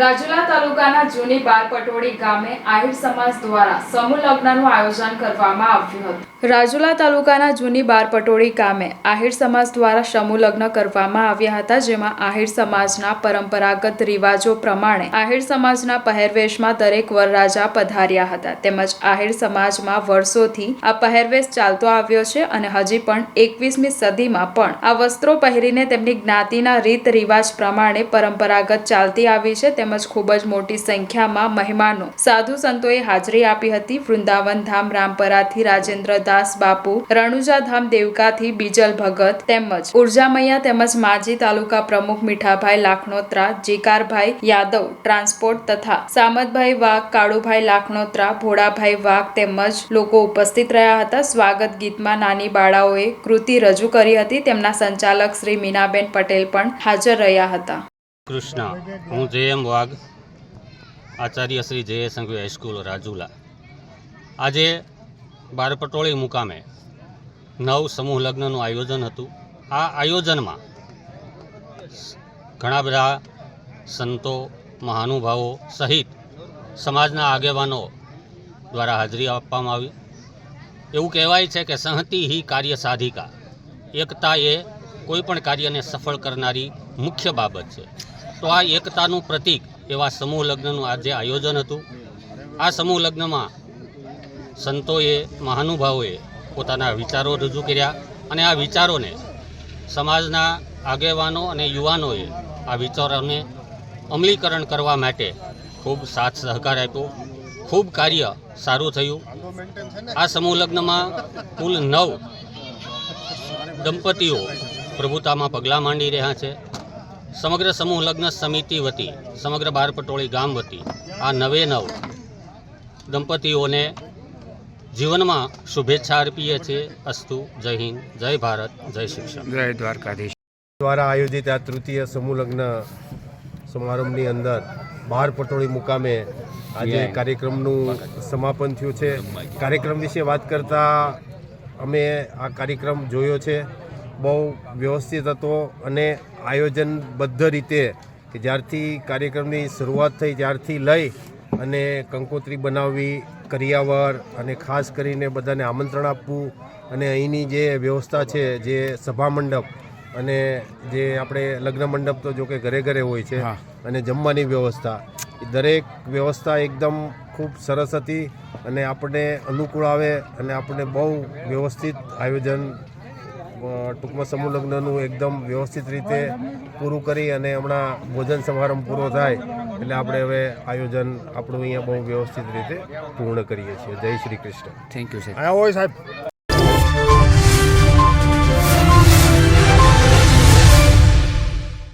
રાજુલા તાલુકાના જૂની બાર પટોળી ગામે આહિર સમાજ દ્વારા સમૂહ લગ્નનું આયોજન કરવામાં આવ્યું હતું. રાજુલા તાલુકાના જૂની બારપટોળી ગામે આહિર સમાજ દ્વારા સમૂહ કરવામાં આવ્યા હતા, જેમાં આહિર સમાજના પરંપરાગત રિવાજો પ્રમાણે આહિર સમાજના પહેરવેશમાં દરેક વરરાજા પધાર્યા હતા. તેમજ આહિર સમાજમાં વર્ષોથી આ પહેરવેશ ચાલતો આવ્યો છે અને હજી પણ એકવીસમી સદીમાં પણ આ વસ્ત્રો પહેરીને તેમની જ્ઞાતિના રીત રિવાજ પ્રમાણે પરંપરાગત ચાલતી આવી છે. તેમજ ખૂબ જ મોટી સંખ્યામાં મહેમાનો સાધુ સંતોએ હાજરી આપી હતી. વૃંદાવન ધામ, રામપરાથી, રાજેન્દ્ર દાસ બાપુ રણુજાધામ દેવકાથી બીજલ ભગત તેમજ ઉર્જામૈયા તેમજ માજી તાલુકા પ્રમુખ મીઠાભાઈ લાખણોત્રા જીકારભાઈ યાદવ ટ્રાન્સપોર્ટ તથા સામતભાઈ વાઘ, કાળુભાઈ લાખણોત્રા ભોળાભાઈ વાઘ તેમજ લોકો ઉપસ્થિત રહ્યા હતા. સ્વાગત ગીતમાં નાની બાળાઓએ કૃતિ રજૂ કરી હતી. તેમના સંચાલક શ્રી મીનાબેન પટેલ પણ હાજર રહ્યા હતા. કૃષ્ણ, હું જે એમ વાઘ, આચાર્ય શ્રી જય સંઘવી હાઈસ્કૂલ રાજુલા. આજે બારપટોળી મુકામે નવ સમૂહ લગ્નનું આયોજન હતું. આ આયોજનમાં ઘણા બધા સંતો, મહાનુભાવો સહિત સમાજના આગેવાનો દ્વારા હાજરી આપવામાં આવી. એવું કહેવાય છે કે સંહતિ હી કાર્ય સાધિકા. એકતા એ કોઈપણ કાર્યને સફળ કરનારી મુખ્ય બાબત છે. તો આ એકતાનું પ્રતીક એવા સમૂહ લગ્નનું આજે આયોજન હતું. આ સમૂહ લગ્નમાં સંતોએ, મહાનુભાવોએ પોતાના વિચારો રજૂ કર્યા અને આ વિચારોને સમાજના આગેવાનો અને યુવાનોએ આ વિચારોને અમલીકરણ કરવા માટે ખૂબ સાથ સહકાર આપ્યો. ખૂબ કાર્ય સારું થયું. આ સમૂહ લગ્નમાં કુલ નવ દંપતીઓ પ્રભુતામાં પગલાં માંડી રહ્યા છે. સમગ્ર સમૂહ લગ્ન સમિતિ વતી, સમગ્ર બારપટોળી ગામ વતી આ નવે નવ દંપતીઓને જીવનમાં શુભેચ્છા અર્પીએ છીએ. અસ્તુ. જય હિન્દ. જય ભારત. જય શિક્ષણ જય દ્વારકાધીશ. દ્વારા આયોજિત આ તૃતીય સમૂહ લગ્ન સમારંભની અંદર બાર પટોળી મુકામે આજે કાર્યક્રમનું સમાપન થયું છે. કાર્યક્રમ વિશે વાત કરતાં અમે આ કાર્યક્રમ જોયો છે. બહુ વ્યવસ્થિત હતો અને આયોજનબદ્ધ રીતે કે જ્યારથી કાર્યક્રમની શરૂઆત થઈ ત્યારથી લઈ અને કંકોત્રી બનાવવી કરિયાવર અને ખાસ કરીને બધાને આમંત્રણ આપવું અને અહીંની જે વ્યવસ્થા છે જે સભા મંડપ અને જે આપણે લગ્ન મંડપ તો જો કે ઘરે ઘરે હોય છે. અને જમવાની વ્યવસ્થા દરેક વ્યવસ્થા એકદમ ખૂબ સરસ હતી અને આપણને અનુકૂળ આવે અને આપણને બહુ વ્યવસ્થિત આયોજન ટૂંકમાં સમૂહ લગ્નનું એકદમ વ્યવસ્થિત રીતે પૂરું કરી અને હમણાં ભોજન સમારંભ પૂરો થાય એટલે આપણે હવે આયોજન આપણું અહીંયા બહુ વ્યવસ્થિત રીતે પૂર્ણ કરીએ છીએ. જય Shri Krishna. Thank you sir અહીંયા હોય સાહેબ.